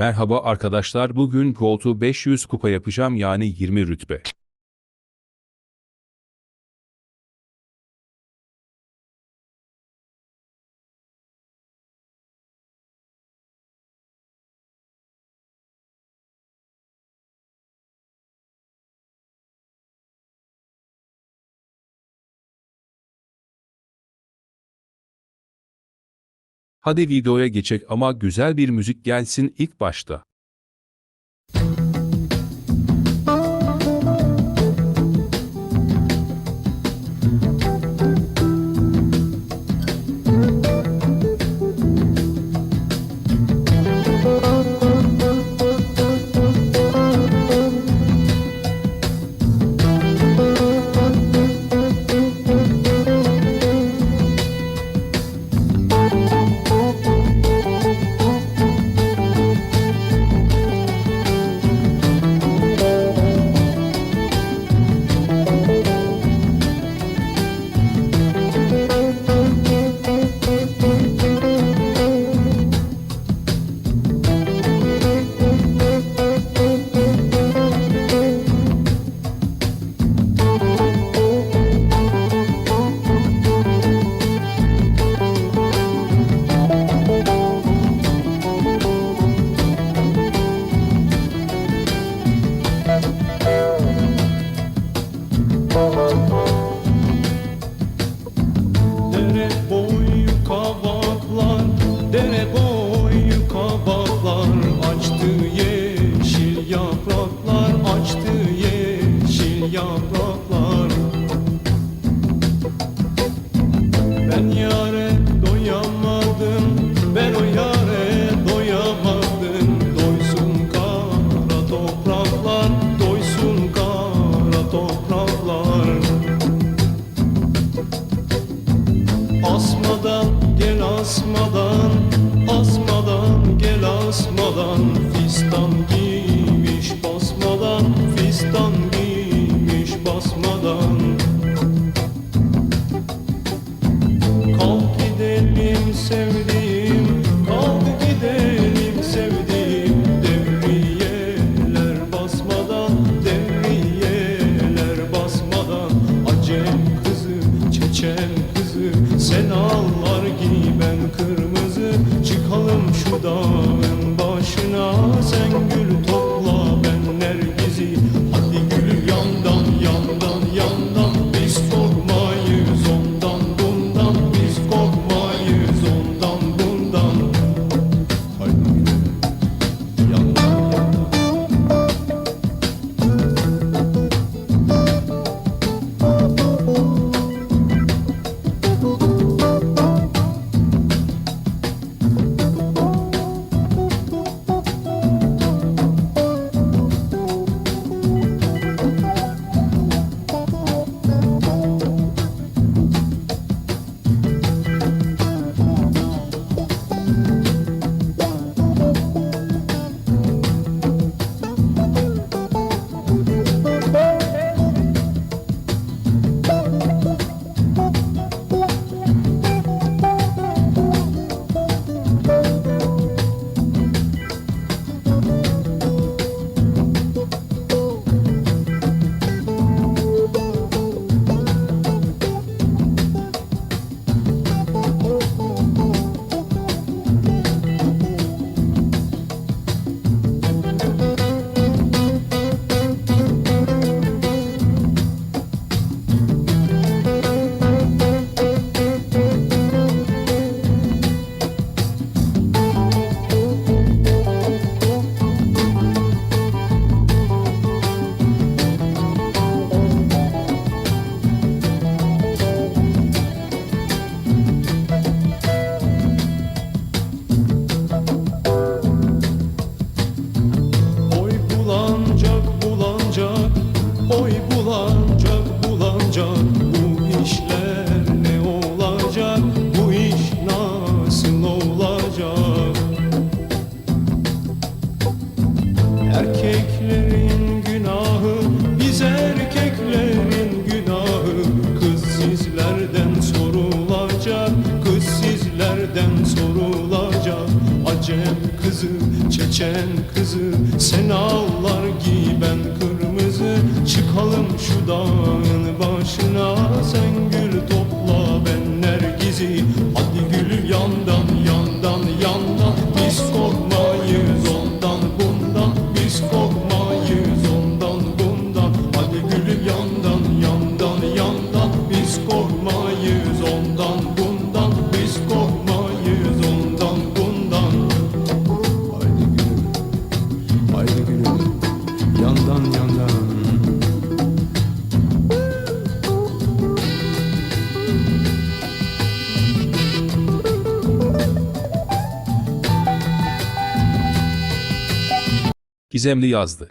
Merhaba arkadaşlar bugün Gold'u 500 kupa yapacağım yani 20 rütbe. Hadi videoya geçek ama güzel bir müzik gelsin ilk başta. Don't. Gizemli yazdı.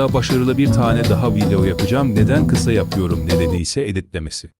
Hatta başarılı bir tane daha video yapacağım. Neden kısa yapıyorum nedeni ise editlemesi.